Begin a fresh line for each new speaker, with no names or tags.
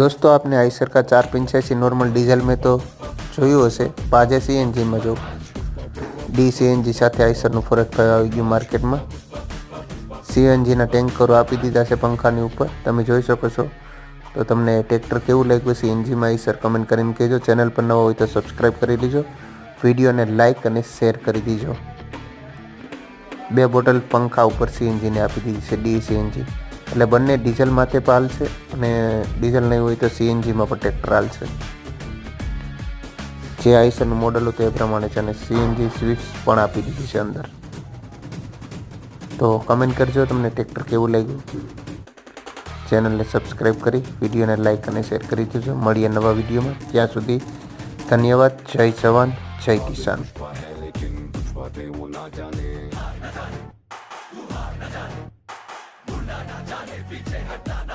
દોસ્તો, આપને આઈસર का ચાર पिन નોર્મલ ડીઝલ મેં તો જોયું હશે. આજે સીએનજીમાં જો ડી સીએનજી સાથે આઈસરનું ફરક થયો, આવી ગયું માર્કેટમાં. સીએનજીના ટેન્કરો આપી દીધા છે પંખાની ઉપર. તમે જોઈ શકો છો. તો તમને ટ્રેક્ટર કેવું લાગ્યું સીએનજીમાં આઈસર, કમેન્ટ કરીને કહેજો. ચેનલ પર નવો હોય તો સબસ્ક્રાઈબ કરી લેજો વિડીયોને લાઇક અને શેર કરી દીજો. બે બોટલ પંખા ઉપર સીએનજીને આપી દીધી છે ડી સીએનજી. એટલે બંને ડીઝલ માથે પાલશે અને ડીઝલ નહીં હોય તો સીએનજીમાં પણ ટ્રેક્ટર હાલશે. જે આઈસરનું મોડલ હતું એ પ્રમાણે છે અને સીએનજી સ્વિચ પણ આપી દીધી છે અંદર. તો કમેન્ટ કરજો તમને ટ્રેક્ટર કેવું લાગ્યું. ચેનલને સબસ્ક્રાઈબ કરી, વિડીયોને લાઇક અને શેર કરી દેજો. મળીએ નવા વિડીયોમાં. ત્યાં સુધી ધન્યવાદ. જય જવાન, જય કિસાન.
We take it down.